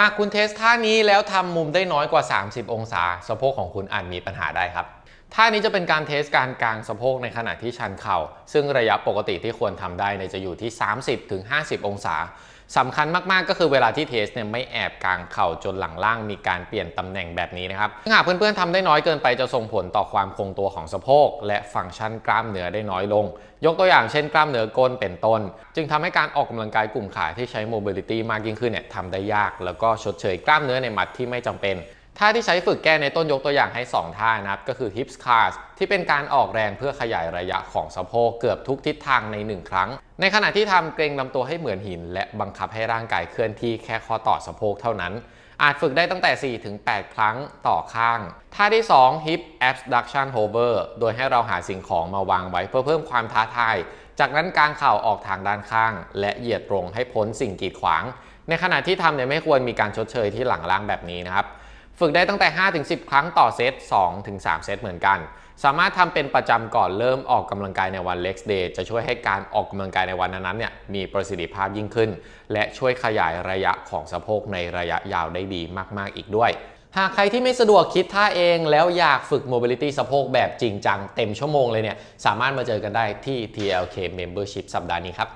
หากคุณเทสท่านี้แล้วทำมุมได้น้อยกว่า 30 องศา สะโพกของคุณอาจมีปัญหาได้ครับ ท่านี้จะเป็นการเทสการกางสะโพกในขณะที่ชันเข่า ซึ่งระยะปกติที่ควรทำได้เนี่ยจะอยู่ที่ 30-50 องศา สำคัญมากๆก็คือเวลาที่เทสเนี่ยไม่แอบกางเข่าจนหลังล่างมีการเปลี่ยนตำแหน่งแบบนี้นะครับหากเพื่อนๆทำได้น้อยเกินไปจะส่งผลต่อความคงตัวของสะโพก และฟังก์ชันกล้ามเนื้อได้น้อยลง ยกตัวอย่างเช่น กล้ามเนื้อก้นเป็นต้น จึงทำให้การออกกำลังกายกลุ่มขาที่ใช้โมบิลิตี้มากยิ่งขึ้นเนี่ยทำได้ยาก แล้วก็ชดเชยกล้ามเนื้อในมัดที่ไม่จำเป็น ท่าที่ใช้ฝึกแก้ในต้นยกตัวอย่างให้ 2 ท่านะครับ ก็คือ hips cast ที่เป็นการออกแรงเพื่อขยายระยะของสะโพกเกือบทุกทิศทางใน 1 ครั้ง ในขณะที่ทำเกรงลำตัวให้เหมือนหิน และบังคับให้ร่างกายเคลื่อนที่แค่ข้อต่อสะโพกเท่านั้น อาจฝึกได้ตั้งแต่ 4-8 ครั้งต่อข้าง ท่าที่ 2 hip abduction hover โดยให้เราหาสิ่งของมาวางไว้เพื่อเพิ่มความท้าทาย จากนั้นกางเข่าออกทางด้านข้าง และเหยียดตรงให้พ้นสิ่งกีดขวาง ในขณะที่ทำเนี่ยไม่ควรมีการชดเชยที่หลังล่างแบบนี้นะครับ ฝึกได้ตั้งแต่ 5-10 ครั้งต่อเซต 2-3 เซตเหมือนกัน สามารถทำเป็นประจำก่อนเริ่มออกกำลังกายในวัน Lex Day จะช่วยให้การออกกำลังกายในวันนั้นๆเนี่ยมีประสิทธิภาพยิ่งขึ้น และช่วยขยายระยะของสะโพกในระยะยาวได้ดีมากๆอีกด้วย หากใครที่ไม่สะดวกคิดท่าเองแล้วอยากฝึก mobility สะโพกแบบจริงจังเต็มชั่วโมงเลยเนี่ยสามารถมาเจอกันได้ที่ TLK Membership สัปดาห์นี้ครับ